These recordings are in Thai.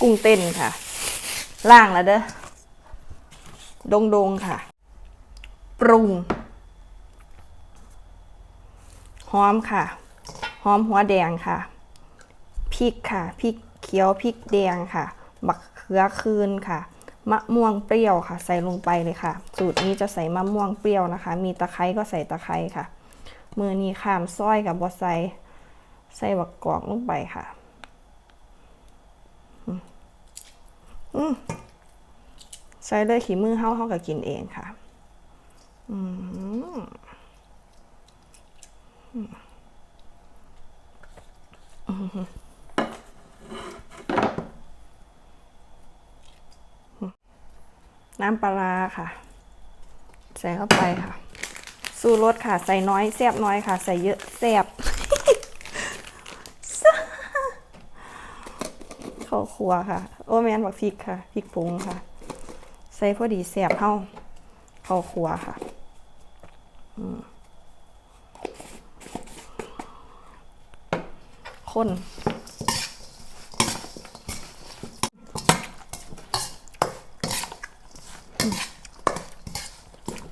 กุ้งเต้นค่ะ ล่างแล้วเด้อดงดงๆค่ะ ปรุง หอมค่ะ หอมหัวแดงค่ะ พริกค่ะ พริกเขียว พริกแดงค่ะ บักเขือคืนค่ะ มะม่วงเปรี้ยวค่ะ ใส่ลงไปเลยค่ะ สูตรนี้จะใส่มะม่วงเปรี้ยวนะคะ มีตะไคร้ก็ใส่ตะไคร้ค่ะ มือนี้ขามซ้อยกับบอใส่ใส่บักกอกลงไปค่ะ อืมอืม ใส่เลยขี้มือเฮาเฮาก็กินเองค่ะ อืมน้ำปลาค่ะ ใส่เข้าไปค่ะ สู้รสค่ะ ใส่น้อยแซบน้อยค่ะ ใส่เยอะแซบ ข้าวครัวค่ะ โอแมนบักพริกค่ะพริกผงค่ะ ใส่พอดีแซ่บเท่าข้าวครัวค่ะอืมคน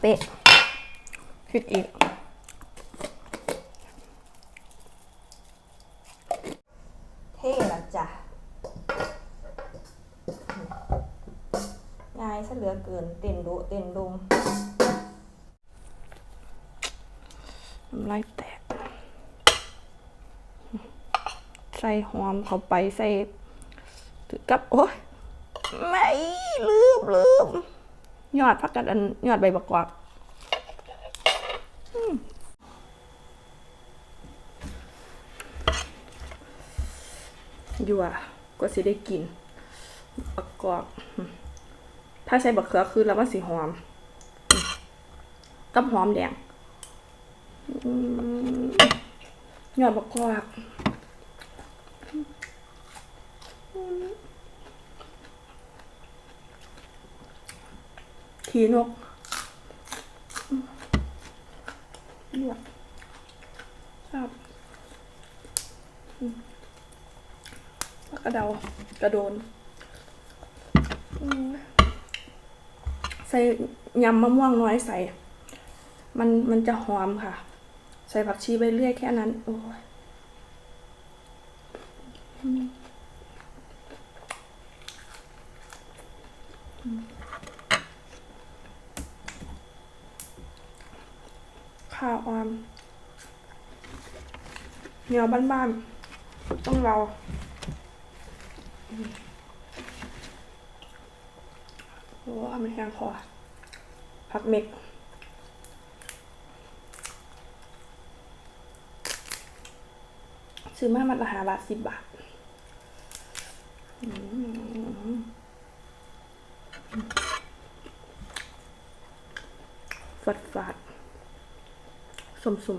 เป๊ะพริกอีก เท่ละจ้ะง่ายซะ เกิน เต้นดุเต้นดุมน้ำลายแตก ใส่หอมเข้าไปใส่ถึงกับ โอ้ยไม่ลืมลืมยอดพักกันอันยอดใบบักกวาดอืมยั่วก็สิได้กินบักกอืม ถ้าใส่บักเขือคือแล้วมันสีหอม กับหอมแดงอืมยอดบักกวาดขีนกลวกครับอืมแล้วกระเดากระโดน อืม ใส่ยำมะม่วงน้อยใส่ มันมันจะหอมค่ะ ใส่ผักชีไปเรื่อยแค่นั้น โอ้ยข้าวออมเหนียวบ้านๆต้องเราอืม โอ้มันแห้งคอผักเม็กซื้อมามันละหาบาทสิบบาทฟัดฟัดสมสมม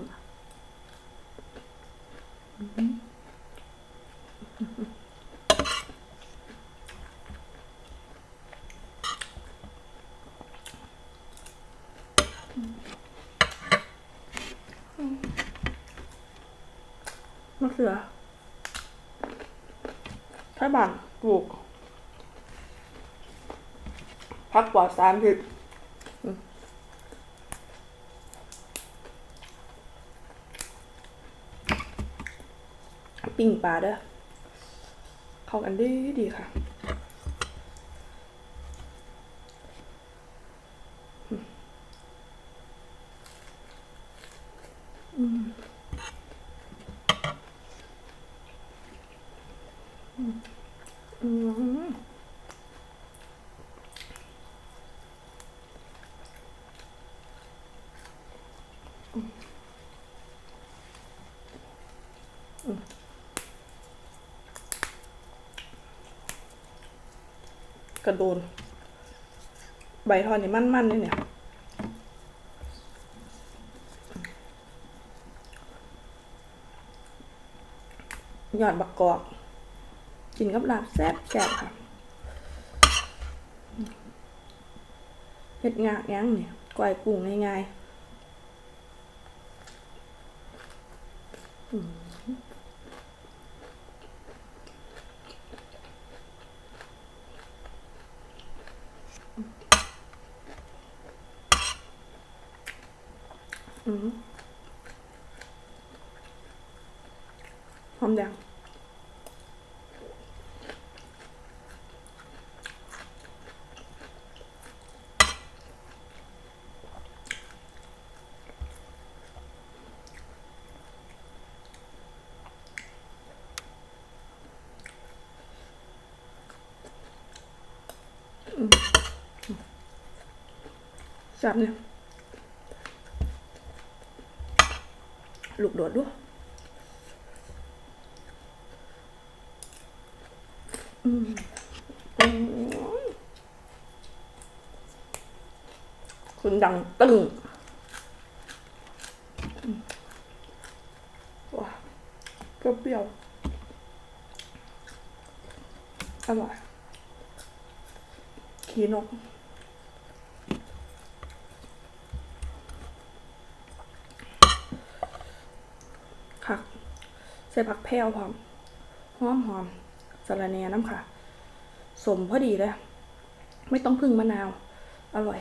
มะเขือไทยบ้านปลูกพักปลอดสารพิษปิ้งปลาเด้อเข้ากันดีดีค่ะ อืมกระโดน ใบทอนนี่มั่นๆนี่เนี่ยยอดบักกอก กินกับลาบแซ่บแซ่บค่ะเห็ดงากยังเนี่ยกวายกุ้งง่ายๆ好的。 หอมแซ่บเนี่ยลูกโดดด้วยอืมคุณดังตึงว้าเปรี้ยวอร่อยขี้นก ค่ะใส่ผักแพรวพร้อมหอมหอมสะระแหน่น้ำค่ะ สมพอดีเลย ไม่ต้องพึ่งมะนาว อร่อย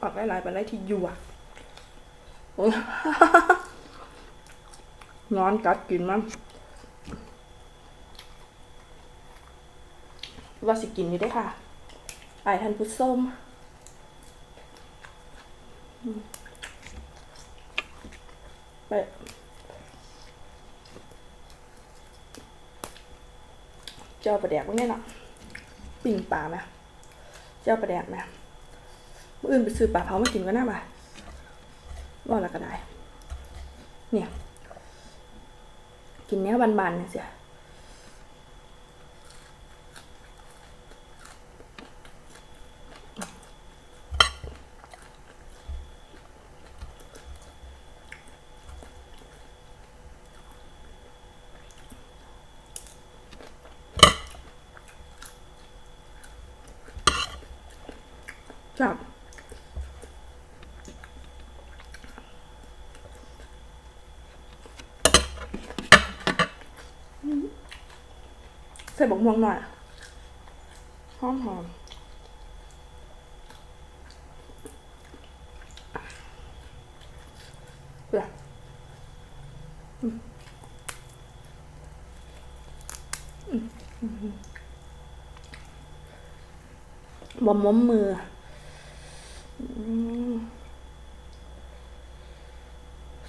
ออกหลายๆไปได้ที่ยู่อะ ร้อนกัดกินมันว่าสิกินอยู่ได้ค่ะไอทันพุทส้มไปเจ้าประแดกไว้เนี่ยเนาะปิ่งปลาไหมเจ้าประแดกไหมมื่ออื่นไปซื้อปลาเผามากินก็น่าบ่าว่าล้วก็ได้ เนี่ย กินเนี้ยบานๆเนี่ยเสียจับ ใส่บกม่วงหน่อยหอมหอมเปรี้ยวอือืมอืมบอมม้มมือ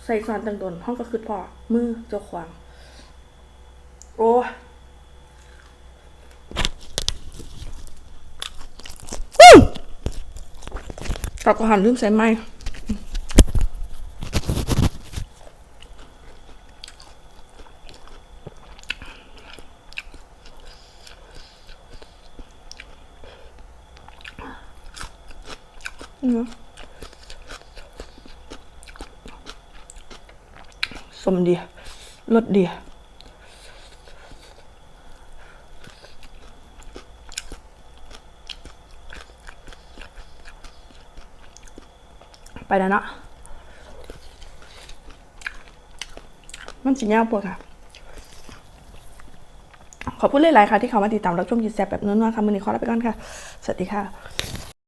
ใส่สารต่างๆห้องก็คือพอมือเจ้าขวาง โอ้ ยตักอาหารลืมใส่ไหมนะสมดีรสดี ไปแล้วเนาะมันสิยาวปวดค่ะ ขอบคุณหลายๆค่ะที่เขามาติดตามรับชมกิจแซบแบบนู้นๆค่ะมือนี้ขอลาไปก่อนค่ะ สวัสดีค่ะ